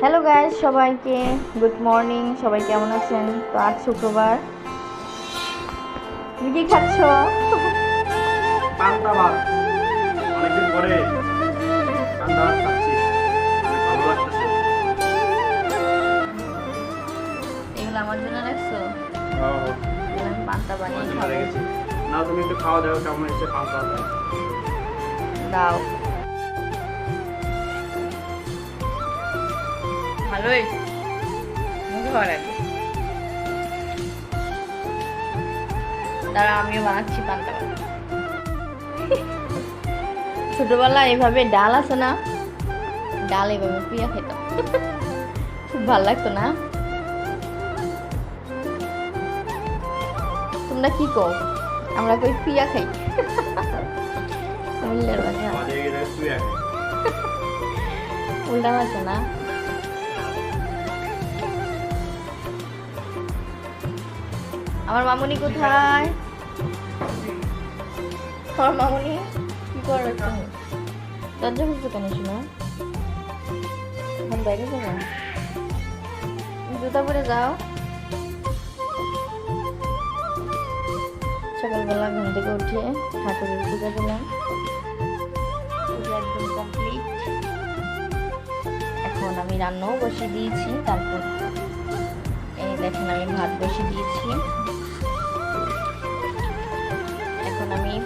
Hello guys সবাইকে good morning সবাই কেমন আছেন? তো আজ শুক্রবার। তুমি কি খাচ্ছ? এগুলো আমার জন্য রাখছো? ও, পান্তা বানিয়ে অনেকদিন খাব। পরে গেছি না তুমি একটু খাওয়া দাওয়া কেমন হয়েছে পান্তা দাও। ভালোই। মুখে দাঁড়া আমিও বানাচ্ছি পান্তা ভাত। ছোটবেলায় এভাবে ডাল আছে না ডাল এভাবে পিয়া খেতাম খুব ভালো লাগতো না? তোমরা কি কো আমরা কই পিয়া খাই? উল্টা আছে না? আমার মামুনি কোথায়? আমার মামুনি কি করে তুমি দরজা খুলছো কেন শোনো? এখন বাইরে যাব? জুতা পরে যাও। সকালবেলা ঘুম থেকে উঠে ঠাকুরের পূজা দিলাম। পূজা একদম কমপ্লিট এখন আমি রান্নাও বসিয়ে দিয়েছি তারপর এই দেখেন আমি ভাত বসিয়ে দিয়েছি।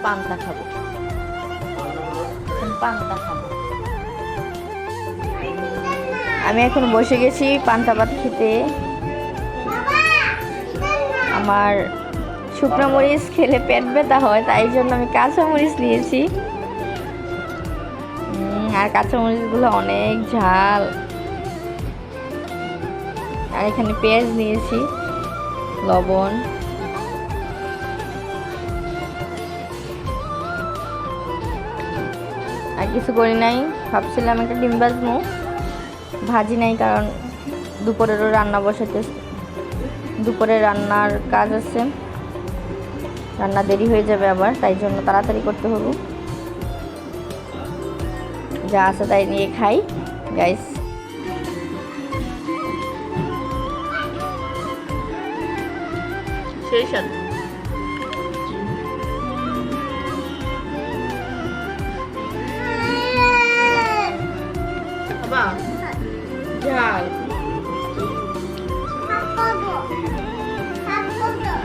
পান্তা খাব। পান্তা খাব। আমি এখন বসে গেছি পান্তা ভাত খেতে। আমার শুকনো মরিচ খেলে পেট ব্যথা হয়, তাই জন্য আমি কাঁচা মরিচ নিয়েছি। আর কাঁচা মরিচগুলো অনেক ঝাল। আর এখানে পেঁয়াজ নিয়েছি, লবণ। আর কিছু করি নাই। ভাবছিলাম একটা ডিম ভাজবো ভাজি নাই কারণ দুপুরেরও রান্না বসাতে দুপুরে রান্নার কাজ আছে। রান্না দেরি হয়ে যাবে আবার, তাই জন্য তাড়াতাড়ি করতে হবে। যা আছে তাই নিয়ে খাই গাইস সেই সাথে।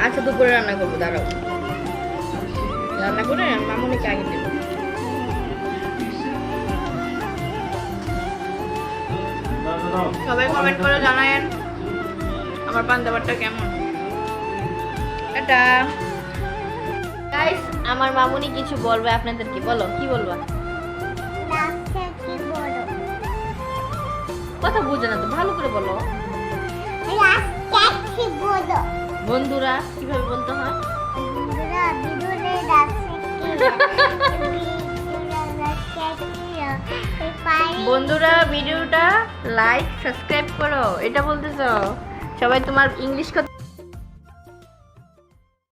আচ্ছা দুপুরে রান্না করব দাঁড়াও। রান্না করে মামুনিকে আগে দেবো। সবাই কমেন্ট করে জানায়েন আমার পান্তাবারটা কেমন? এটা গাইস আমার মামুনি কিছু বলবে আপনাদেরকে বলো কি বলবা? কথা বুঝে না তো ভালো করে বলো। বন্ধুরা কীভাবে বলতে হয়? বন্ধুরা ভিডিওটা লাইক সাবস্ক্রাইব করো। এটা বলতেছ সবাই তোমার ইংলিশ কথা